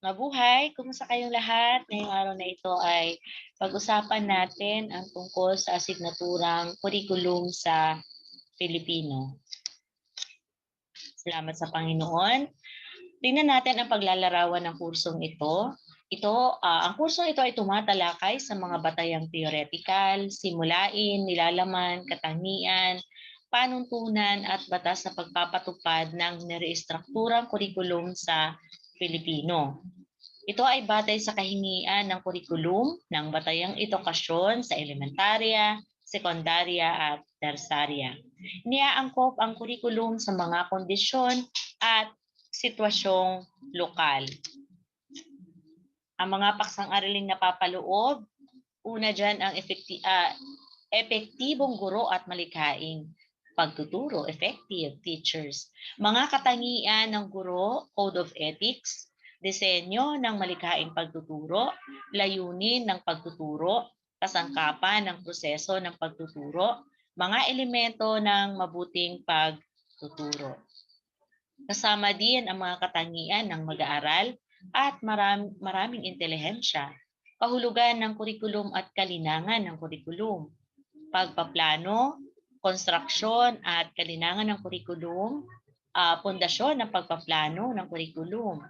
Mabuhay! Kumusta kayong lahat? Ngayong araw na ito ay pag-usapan natin ang tungkol sa asignaturang curriculum sa Filipino. Salamat sa Panginoon. Tingnan natin ang paglalarawan ng kursong ito. Ito, ah, ang kursong ito ay tumatalakay sa mga batayang theoretical, simulain, nilalaman, katangian, panuntunan at batas sa pagpapatupad ng nirestrukturang kurikulum sa Pilipino. Ito ay batay sa kahingian ng kurikulum ng batayang edukasyon sa elementarya, sekundarya at tersarya. Niaangkop ang kurikulum sa mga kondisyon at sitwasyong lokal. Ang mga paksang-araling napapaloob, una dyan ang efekti- ah, epektibong guro at malikaing pagtuturo, effective teachers. Mga katangian ng guro, code of ethics, disenyo ng malikaing pagtuturo, layunin ng pagtuturo, kasangkapan ng proseso ng pagtuturo, mga elemento ng mabuting pagtuturo. Kasama din ang mga katangian ng mag-aaral at maram, maraming intelihensya, kahulugan ng kurikulum at kalinangan ng kurikulum, pagpaplano, konstruksyon at kalinangan ng kurikulum, uh, pundasyon ng pagpaplano ng kurikulum,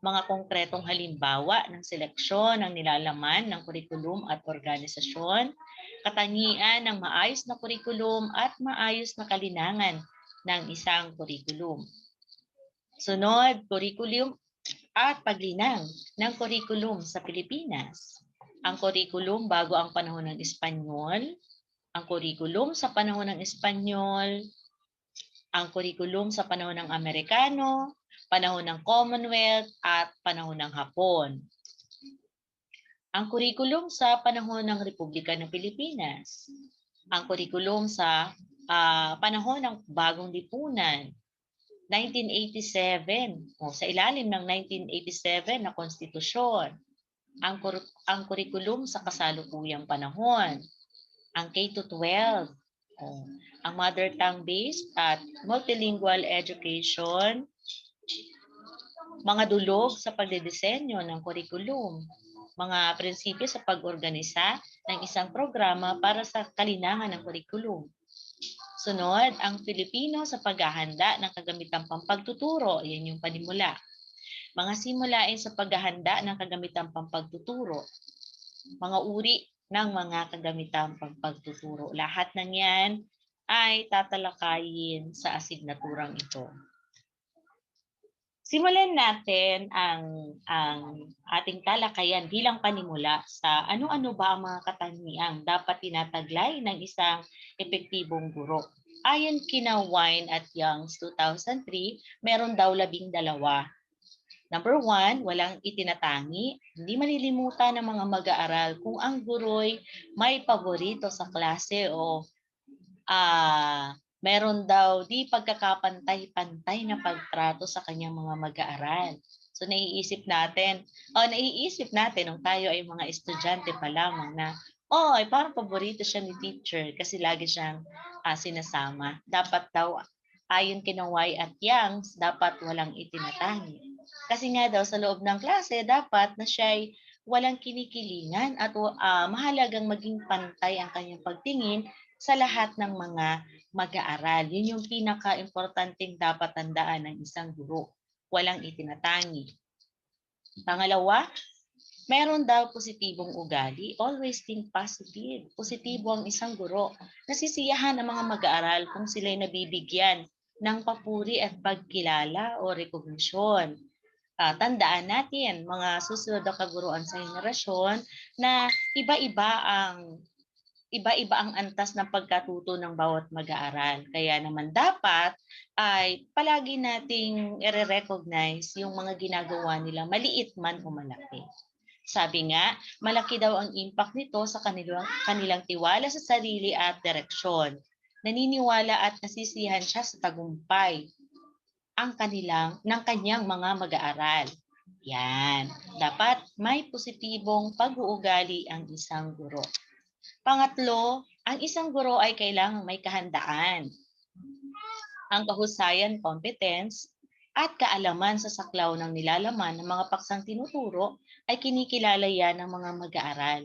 mga konkretong halimbawa ng seleksyon ng nilalaman ng kurikulum at organisasyon, katangian ng maayos na kurikulum at maayos na kalinangan ng isang kurikulum. Sunod, kurikulum at paglinang ng kurikulum sa Pilipinas. Ang kurikulum bago ang panahon ng Espanyol, ang kurikulum sa panahon ng Espanyol, ang kurikulum sa panahon ng Amerikano, panahon ng Commonwealth at panahon ng Hapon. Ang kurikulum sa panahon ng Republika ng Pilipinas, ang kurikulum sa uh, panahon ng Bagong Lipunan, 1987, o sa ilalim ng 1987 na konstitusyon, ang, kur- ang kurikulum sa kasalukuyang panahon, ang K-12, o, ang mother tongue based at multilingual education, mga dulog sa pagdedesenyo ng kurikulum, mga prinsipyo sa pag-organisa ng isang programa para sa kalinangan ng kurikulum, Sunod, ang Filipino sa paghahanda ng kagamitang pampagtuturo. Yan yung panimula. Mga simulain sa paghahanda ng kagamitang pampagtuturo. Mga uri ng mga kagamitang pampagtuturo. Lahat ng yan ay tatalakayin sa asignaturang ito. Simulan natin ang, ang ating talakayan bilang panimula sa ano-ano ba ang mga katangiang dapat tinataglay ng isang epektibong guro. Ayon kina Wine at Youngs 2003, meron daw labing dalawa. Number one, walang itinatangi. Hindi malilimutan ng mga mag-aaral kung ang guro'y may paborito sa klase o uh, meron daw di pagkakapantay-pantay na pagtrato sa kanyang mga mag-aaral. So naiisip natin, oh, naiisip natin nung tayo ay mga estudyante pa lamang na oh, ay parang paborito siya ni teacher kasi lagi siyang uh, sinasama. Dapat daw, ayon kina Y at Yang, dapat walang itinatangi. Kasi nga daw sa loob ng klase, dapat na siya ay walang kinikilingan at uh, mahalagang maging pantay ang kanyang pagtingin sa lahat ng mga mag-aaral. Yun yung pinaka-importanting dapat tandaan ng isang guro. Walang itinatangi. Pangalawa, Meron daw positibong ugali, always think positive. Positibo ang isang guro. Nasisiyahan ang mga mag-aaral kung sila'y nabibigyan ng papuri at pagkilala o recognition. Uh, tandaan natin, mga susunod na kaguruan sa henerasyon, na iba-iba ang iba-iba ang antas ng pagkatuto ng bawat mag-aaral. Kaya naman dapat ay palagi nating i-recognize yung mga ginagawa nila, maliit man o malaki. Sabi nga, malaki daw ang impact nito sa kanilang, kanilang tiwala sa sarili at direksyon. Naniniwala at nasisiyahan siya sa tagumpay ang kanilang, ng kanyang mga mag-aaral. Yan. Dapat may positibong pag-uugali ang isang guro. Pangatlo, ang isang guro ay kailangang may kahandaan. Ang kahusayan, competence, at kaalaman sa saklaw ng nilalaman ng mga paksang tinuturo ay kinikilala yan ng mga mag-aaral.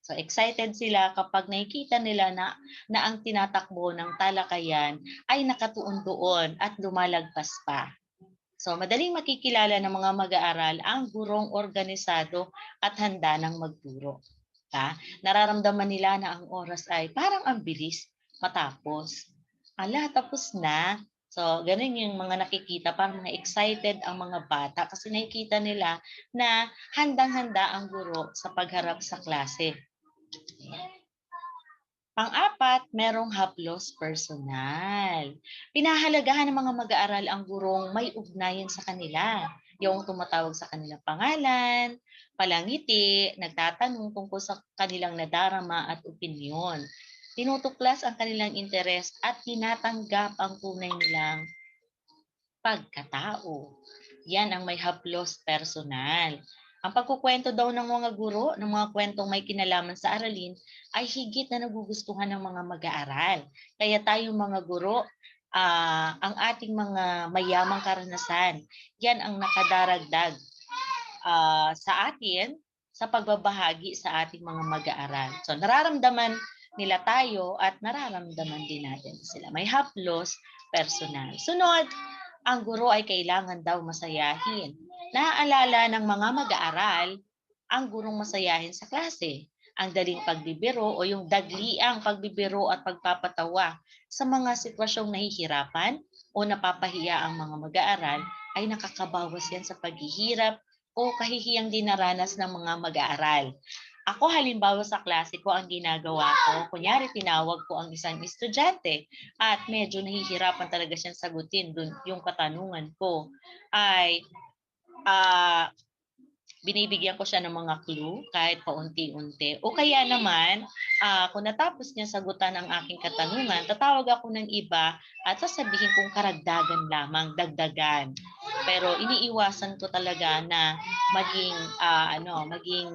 So excited sila kapag nakikita nila na, na ang tinatakbo ng talakayan ay nakatuon doon at lumalagpas pa. So madaling makikilala ng mga mag-aaral ang gurong organisado at handa ng magturo. Ha? Nararamdaman nila na ang oras ay parang ang bilis matapos. Ala, tapos na. So, ganun yung mga nakikita, parang mga excited ang mga bata kasi nakikita nila na handang-handa ang guro sa pagharap sa klase. Pang-apat, merong haplos personal. Pinahalagahan ng mga mag-aaral ang gurong may ugnayan sa kanila. Yung tumatawag sa kanilang pangalan, palangiti, nagtatanong tungkol sa kanilang nadarama at opinyon. Tinutuklas ang kanilang interes at tinatanggap ang tunay nilang pagkatao. Yan ang may haplos personal. Ang pagkukwento daw ng mga guro, ng mga kwentong may kinalaman sa aralin, ay higit na nagugustuhan ng mga mag-aaral. Kaya tayong mga guro, uh, ang ating mga mayamang karanasan, yan ang nakadaragdag uh, sa atin sa pagbabahagi sa ating mga mag-aaral. So nararamdaman nila tayo at nararamdaman din natin sila. May haplos personal. Sunod, ang guro ay kailangan daw masayahin Naaalala ng mga mag-aaral ang gurong masayahin sa klase, ang daling pagbibiro o yung dagliang pagbibiro at pagpapatawa sa mga sitwasyong nahihirapan o napapahiya ang mga mag-aaral ay nakakabawas yan sa paghihirap o kahihiyang dinaranas ng mga mag-aaral. Ako halimbawa sa klase ko ang ginagawa ko, kunyari tinawag ko ang isang estudyante at medyo nahihirapan talaga siyang sagutin dun yung katanungan ko ay uh, binibigyan ko siya ng mga clue kahit paunti-unti. O kaya naman, uh, kung natapos niya sagutan ang aking katanungan, tatawag ako ng iba at sasabihin kong karagdagan lamang, dagdagan. Pero iniiwasan ko talaga na maging uh, ano, maging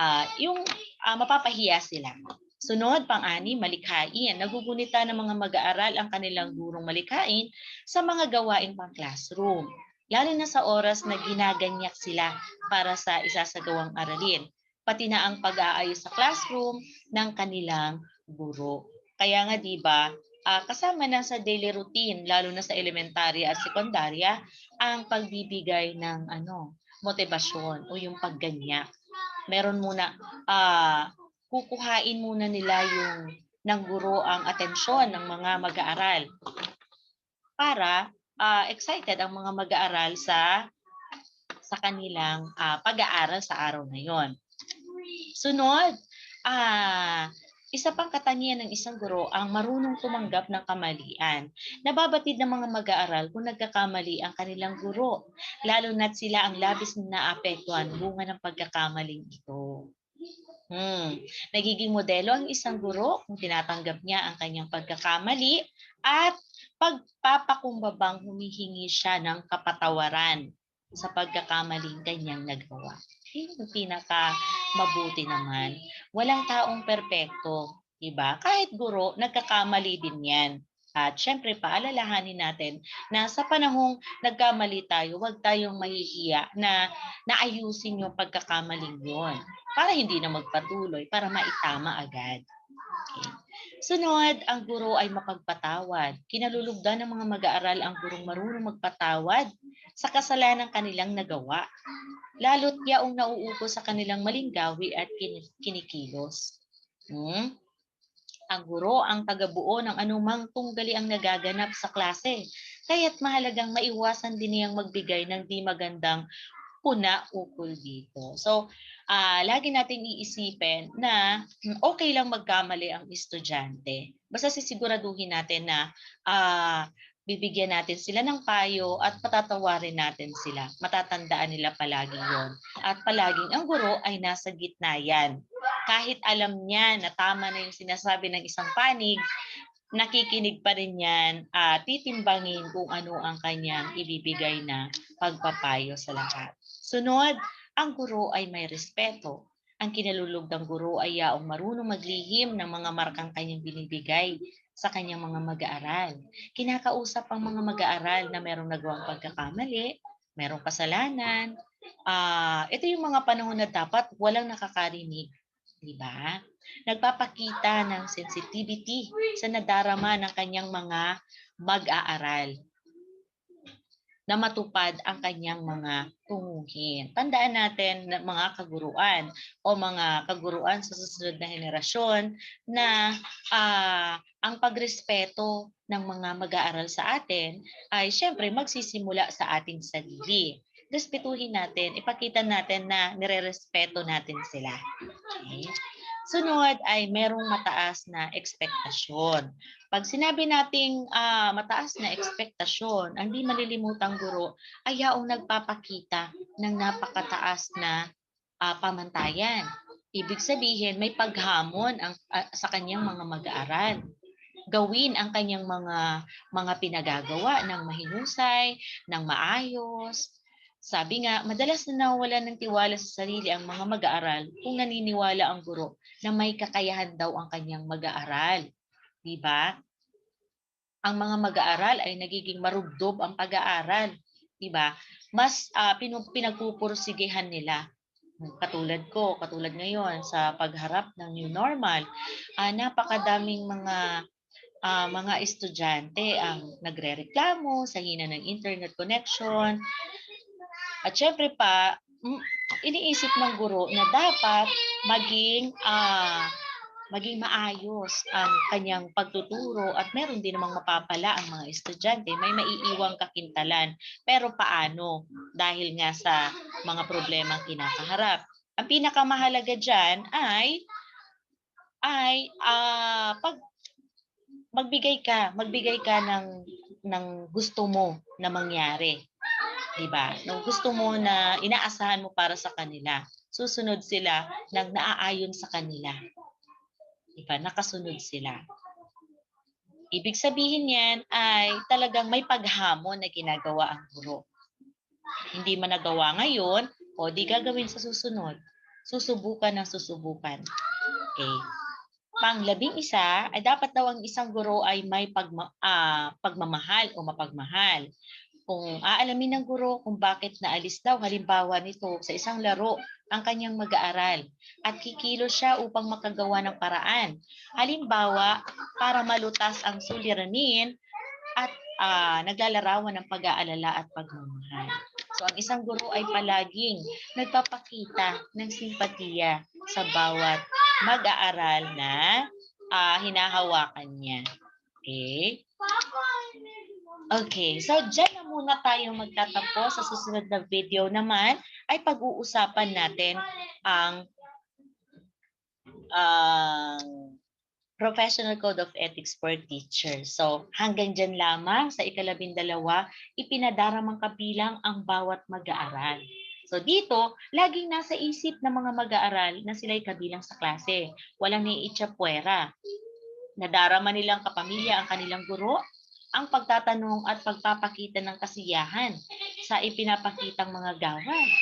uh, yung uh, mapapahiya sila. Sunod, pang-ani, malikhain. Nagugunita ng mga mag-aaral ang kanilang gurong malikhain sa mga gawain pang classroom lalo na sa oras na ginaganyak sila para sa isasagawang aralin, pati na ang pag-aayos sa classroom ng kanilang guro. Kaya nga 'di ba, uh, kasama na sa daily routine lalo na sa elementarya at sekundarya ang pagbibigay ng ano, motibasyon o yung pagganyak. Meron muna uh, kukuhain muna nila yung ng guro ang atensyon ng mga mag-aaral para uh, excited ang mga mag-aaral sa sa kanilang uh, pag-aaral sa araw na yon. Sunod, uh, isa pang katangian ng isang guro ang marunong tumanggap ng kamalian. Nababatid ng mga mag-aaral kung nagkakamali ang kanilang guro, lalo na't sila ang labis na naapektuhan bunga ng pagkakamaling ito. Hmm. Nagiging modelo ang isang guro kung tinatanggap niya ang kanyang pagkakamali at pagpapakumbabang humihingi siya ng kapatawaran sa pagkakamaling kanyang nagawa. Yun yung pinaka mabuti naman. Walang taong perpekto, diba? Kahit guro, nagkakamali din yan. At syempre, paalalahanin natin na sa panahong nagkamali tayo, huwag tayong mahihiya na naayusin yung pagkakamaling yon para hindi na magpatuloy, para maitama agad. Okay. Sunod, ang guro ay mapagpatawad. Kinalulugdan ng mga mag-aaral ang gurong marunong magpatawad sa kasalanan kanilang nagawa. Lalo't yaong nauupo sa kanilang maling gawi at kinikilos. Hmm? Ang guro ang tagabuo ng anumang tunggali ang nagaganap sa klase. Kaya't mahalagang maiwasan din niyang magbigay ng di magandang puna ukol dito. So, uh, lagi natin iisipin na hmm, okay lang magkamali ang estudyante. Basta sisiguraduhin natin na uh, bibigyan natin sila ng payo at patatawarin natin sila. Matatandaan nila palagi yon. At palaging ang guro ay nasa gitna yan. Kahit alam niya na tama na yung sinasabi ng isang panig, nakikinig pa rin yan at uh, titimbangin kung ano ang kanyang ibibigay na pagpapayo sa lahat. Sunod, ang guro ay may respeto. Ang kinalulugdang guro ay yaong marunong maglihim ng mga markang kanyang binibigay sa kanyang mga mag-aaral. Kinakausap ang mga mag-aaral na merong nagawang pagkakamali, merong kasalanan. Ah, ito yung mga panahon na dapat walang nakakarinig, di ba? Nagpapakita ng sensitivity sa nadarama ng kanyang mga mag-aaral na matupad ang kanyang mga tunguhin. Tandaan natin na mga kaguruan o mga kaguruan sa susunod na henerasyon na ah, ang pagrespeto ng mga mag-aaral sa atin ay syempre magsisimula sa ating sarili. Respetuhin natin, ipakita natin na nire-respeto natin sila. Okay? Sunod ay merong mataas na ekspektasyon. Pag sinabi nating ah, mataas na ekspektasyon, ang di malilimutang guro ay yaong nagpapakita ng napakataas na ah, pamantayan. Ibig sabihin, may paghamon ang, ah, sa kanyang mga mag-aaral. Gawin ang kanyang mga mga pinagagawa ng mahinusay, ng maayos. Sabi nga, madalas na nawawala ng tiwala sa sarili ang mga mag-aaral kung naniniwala ang guro na may kakayahan daw ang kanyang mag-aaral. Di ba? Ang mga mag-aaral ay nagiging marubdob ang pag-aaral. Di ba? Mas uh, pinagpupursigihan nila. Katulad ko, katulad ngayon sa pagharap ng new normal, uh, napakadaming mga uh, mga estudyante ang nagrereklamo sa hina ng internet connection. At syempre pa, iniisip ng guro na dapat maging uh, maging maayos ang kanyang pagtuturo at meron din namang mapapala ang mga estudyante. May maiiwang kakintalan. Pero paano? Dahil nga sa mga problema kinakaharap. Ang pinakamahalaga dyan ay ay uh, pag magbigay ka, magbigay ka ng ng gusto mo na mangyari. 'Di ba? Nung gusto mo na inaasahan mo para sa kanila, susunod sila ng naaayon sa kanila. 'Di? Nakasunod sila. Ibig sabihin niyan ay talagang may paghamon na ginagawa ang guro. Hindi man nagawa ngayon, o di gagawin sa susunod. Susubukan ng susubukan. Okay. Panglabing isa, ay dapat daw ang isang guro ay may pagma, uh, pagmamahal o mapagmahal. Kung aalamin ng guro kung bakit naalis daw halimbawa nito sa isang laro ang kanyang mag-aaral at kikilos siya upang makagawa ng paraan. Halimbawa, para malutas ang suliranin at uh, naglalarawan ng pag-aalala at pagmamahal. So ang isang guro ay palaging nagpapakita ng simpatiya sa bawat mag-aaral na uh, hinahawakan niya. Okay? Okay, so dyan muna tayo magtatapos. Sa susunod na video naman ay pag-uusapan natin ang ang uh, Professional Code of Ethics for Teachers. So hanggang dyan lamang sa ikalabindalawa, ipinadaramang kabilang ang bawat mag-aaral. So dito, laging nasa isip ng mga mag-aaral na sila'y kabilang sa klase. Walang niitsapwera. Nadarama nilang kapamilya ang kanilang guro, ang pagtatanong at pagpapakita ng kasiyahan sa ipinapakitang mga gawain.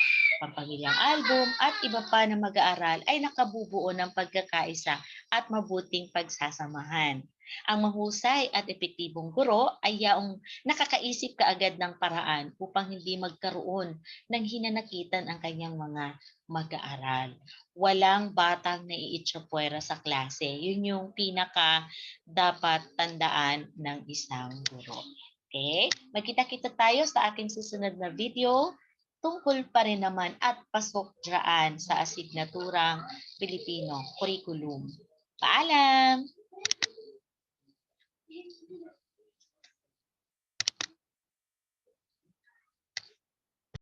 Pampamilyang album at iba pa na mag-aaral ay nakabubuo ng pagkakaisa at mabuting pagsasamahan. Ang mahusay at epektibong guro ay yaong nakakaisip kaagad ng paraan upang hindi magkaroon ng hinanakitan ang kanyang mga mag-aaral. Walang batang naiitsapwera sa klase. Yun yung pinaka dapat tandaan ng isang guro. Okay? Magkita-kita tayo sa aking susunod na video tungkol pa rin naman at pasok dyan sa asignaturang Pilipino curriculum. Paalam!